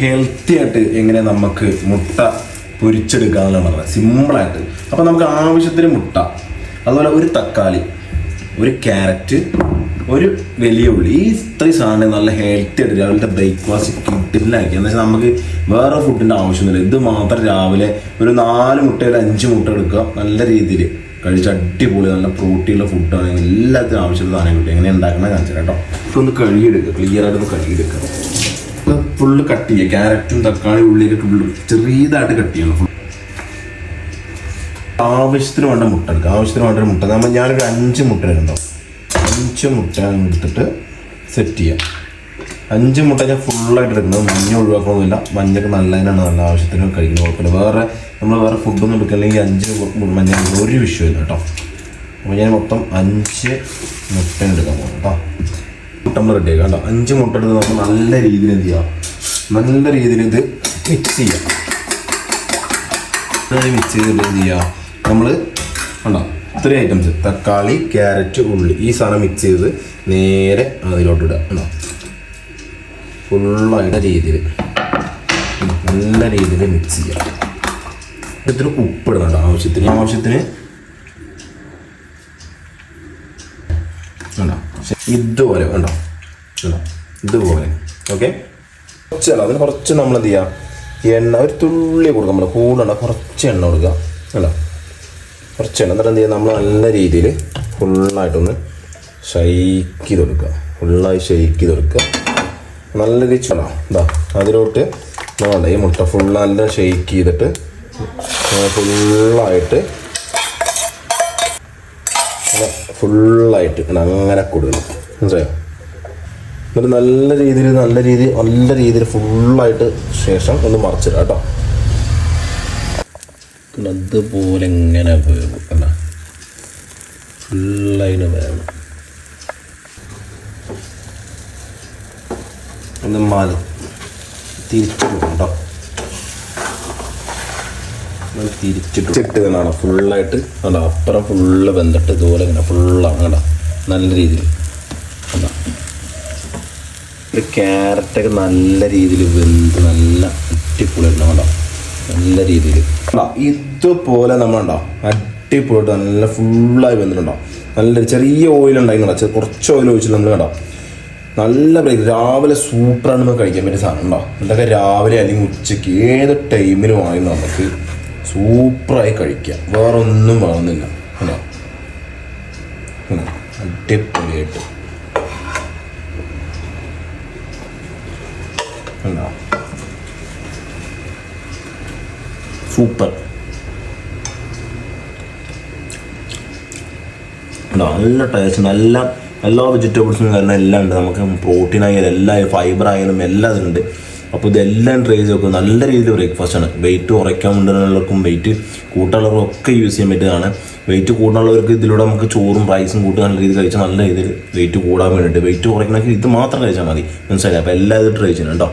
Healthy ആയിട്ട് എങ്ങനെ നമുക്ക് മുട്ട പൊരിച്ചെടുക്കാന്നുള്ള പറഞ്ഞത്. സിമ്പിളായിട്ട് അപ്പോൾ നമുക്ക് ആവശ്യത്തിന് മുട്ട അതുപോലെ ഒരു തക്കാളി ഒരു ക്യാരറ്റ് ഒരു വലിയ ഉള്ളി. ഈ ഇത്രയും സാധനം നല്ല ഹെൽത്തി ആയിട്ട് രാവിലത്തെ ബ്രേക്ക്ഫാസ്റ്റ് കിട്ടില്ലാക്കി എന്ന് വെച്ചാൽ നമുക്ക് വേറെ ഫുഡിന്റെ ആവശ്യമൊന്നുമില്ല. ഇത് മാത്രം രാവിലെ ഒരു നാല് മുട്ട അഞ്ച് മുട്ട എടുക്കുക. നല്ല രീതിയിൽ കഴിച്ച് അടിപൊളി നല്ല പ്രോട്ടീനുള്ള ഫുഡാണ് എല്ലാത്തിനും ആവശ്യമുള്ള സാധനം കിട്ടും. എങ്ങനെ ഉണ്ടാക്കണമെന്ന് കാണിച്ചു കേട്ടോ. ഇപ്പൊ ഒന്ന് കഴുകിയെടുക്കുക ക്ലിയർ ആയിട്ട് ഒന്ന് കഴുകിയെടുക്കുക ഫുള്ള് കട്ട് ചെയ്യുക ക്യാരറ്റും തക്കാളി ഉള്ളിയൊക്കെ ഫുള്ള് ചെറിയതായിട്ട് കട്ട് ചെയ്യണം ഫുള്ള് ആവശ്യത്തിന് വേണ്ട മുട്ട എടുക്കുക ആവശ്യത്തിന് വേണ്ട ഒരു മുട്ട. നമ്മൾ ഞാനൊരു അഞ്ച് മുട്ട എടുക്കണ്ടോ അഞ്ച് മുട്ട എടുത്തിട്ട് സെറ്റ് ചെയ്യാം. അഞ്ച് മുട്ട ഞാൻ ഫുള്ളായിട്ട് എടുക്കുന്നത് മഞ്ഞ ഒഴിവാക്കണമെന്നില്ല മഞ്ഞൊക്കെ നല്ലതിനാണ് നല്ല ആവശ്യത്തിന് കഴിക്കുന്നത് കുഴപ്പമില്ല. വേറെ നമ്മൾ വേറെ ഫുഡൊന്നും എടുക്കില്ലെങ്കിൽ അഞ്ച് മഞ്ഞ ഒരു വിഷയമില്ല കേട്ടോ. അപ്പോൾ ഞാൻ മൊത്തം അഞ്ച് മുട്ട എടുക്കാൻ പോകും കേട്ടോ. മുട്ട നമ്മൾ റെഡി ആക്കാം കേട്ടോ. അഞ്ച് മുട്ട എടുത്ത് നമുക്ക് നല്ല രീതിയിൽ എന്ത് ചെയ്യാം? നല്ല രീതിയിൽ ഇത് മിക്സ് ചെയ്യാം. മിക്സ് ചെയ്തിട്ട് എന്ത് ചെയ്യുക നമ്മൾ ഉണ്ടോ ഇത്രയും ഐറ്റംസ് തക്കാളി ക്യാരറ്റ് ഉള്ളി. ഈ സാധനം മിക്സ് ചെയ്ത് നേരെ അതിലോട്ട് ഇടുക. ഉണ്ടോ ഫുള്ളായിട്ട് രീതിയിൽ. നല്ല രീതിയിൽ മിക്സ് ചെയ്യുക ഇതിന് ഉപ്പിടുന്നുണ്ട് ആവശ്യത്തിന്. ആവശ്യത്തിന് ഇതുപോലെ ഉണ്ടോ ഇതുപോലെ. ഓക്കെ കുറച്ച് എണ്ണ അതിന് കുറച്ച് നമ്മൾ എന്ത് ചെയ്യുക എണ്ണ ഒരു തുള്ളി കൊടുക്കുക. നമ്മൾ കൂടുതലുണ്ട കുറച്ച് എണ്ണ കൊടുക്കുക. അല്ല കുറച്ച് എണ്ണ. എന്നിട്ട് എന്ത് ചെയ്യുക നമ്മൾ നല്ല രീതിയിൽ ഫുള്ളായിട്ടൊന്ന് ഷെയ്ക്ക് ചെയ്ത് കൊടുക്കുക. ഫുള്ളായി ഷെയ്ക്ക് ചെയ്ത് കൊടുക്കുക. നല്ല രീതി ഇതാ അതിലോട്ട് വേണ്ട ഈ മുട്ട ഫുൾ നല്ല ഷെയ്ക്ക് ചെയ്തിട്ട് ഫുള്ളായിട്ട് ഫുള്ളായിട്ട് അങ്ങനെ കൊടുക്കണം. മനസ്സിലായോ? എന്നിട്ട് നല്ല രീതിയിൽ നല്ല രീതിയിൽ നല്ല രീതിയിൽ ഫുള്ളായിട്ട് ശേഷം ഒന്ന് മറിച്ചിടാം കേട്ടോ. അതുപോലെ ഇങ്ങനെ വേവും അല്ല വേണം ഒന്ന് മാറി. തിരിച്ചിടും കേട്ടോ. ഫുള്ളായിട്ട് അപ്പുറം ഫുള്ള് വെന്തിട്ട് ഇതുപോലെ ഇങ്ങനെ ഫുള്ളാണ് കേട്ടോ നല്ല രീതിയിൽ. ഒരു ക്യാരറ്റൊക്കെ നല്ല രീതിയിൽ വെന്ത് നല്ല അടിപൊളി ഉണ്ടാവും നല്ല രീതിയിൽ. ഇതുപോലെ നമ്മളുണ്ടോ അടിപൊളിയായിട്ട് നല്ല ഫുള്ളായി വെന്തിട്ടുണ്ടോ? നല്ല ചെറിയ ഓയിൽ ഉണ്ടായിരുന്നു കുറച്ച് ഓയിൽ ഒഴിച്ചിട്ട് നമ്മൾ കണ്ടോ? നല്ല ബ്രേക്ക് രാവിലെ സൂപ്പറാണ് നമുക്ക് കഴിക്കാൻ പറ്റിയ സാധനം ഉണ്ടോ? ഇതൊക്കെ രാവിലെ അല്ലെങ്കിൽ ഉച്ചയ്ക്ക് ഏത് ടൈമിലും ആയിരുന്നു നമുക്ക് സൂപ്പറായി കഴിക്കാം. വേറെ ഒന്നും വേണമെന്നില്ല? അടിപൊളിയായിട്ട്. ഉണ്ടോ? സൂപ്പർ? നല്ല ടേസ്റ്റ് നല്ല എല്ലാ വെജിറ്റബിൾസും കാരണം എല്ലാം ഉണ്ട്. നമുക്ക് പ്രോട്ടീൻ ആയാലും എല്ലാ ഫൈബർ ആയാലും എല്ലാം ഇതുണ്ട് അപ്പോൾ ഇതെല്ലാം ട്രൈ ചെയ്ത് നോക്കും നല്ല രീതിയിൽ ബ്രേക്ക്ഫാസ്റ്റ് ആണ്. വെയിറ്റ് കുറയ്ക്കാൻ വേണ്ടിയുള്ളവർക്കും വെയിറ്റ് കൂട്ടാനുള്ളവർക്കും ഒക്കെ യൂസ് ചെയ്യാൻ പറ്റിയതാണ് വെയിറ്റ് കൂടാനുള്ളവർക്ക് ഇതിലൂടെ നമുക്ക് ചോറും റൈസും കൂട്ടി നല്ല രീതിയിൽ കഴിച്ചാൽ നല്ല രീതിയിൽ വെയിറ്റ് കൂടാൻ വേണ്ടിയിട്ട്. വെയിറ്റ് കുറയ്ക്കണമെങ്കിൽ ഇത് മാത്രം കഴിച്ചാൽ മതി. മനസ്സിലായി? അപ്പോൾ എല്ലാ ഇത് ട്രൈ ചെയ്യണം കേട്ടോ.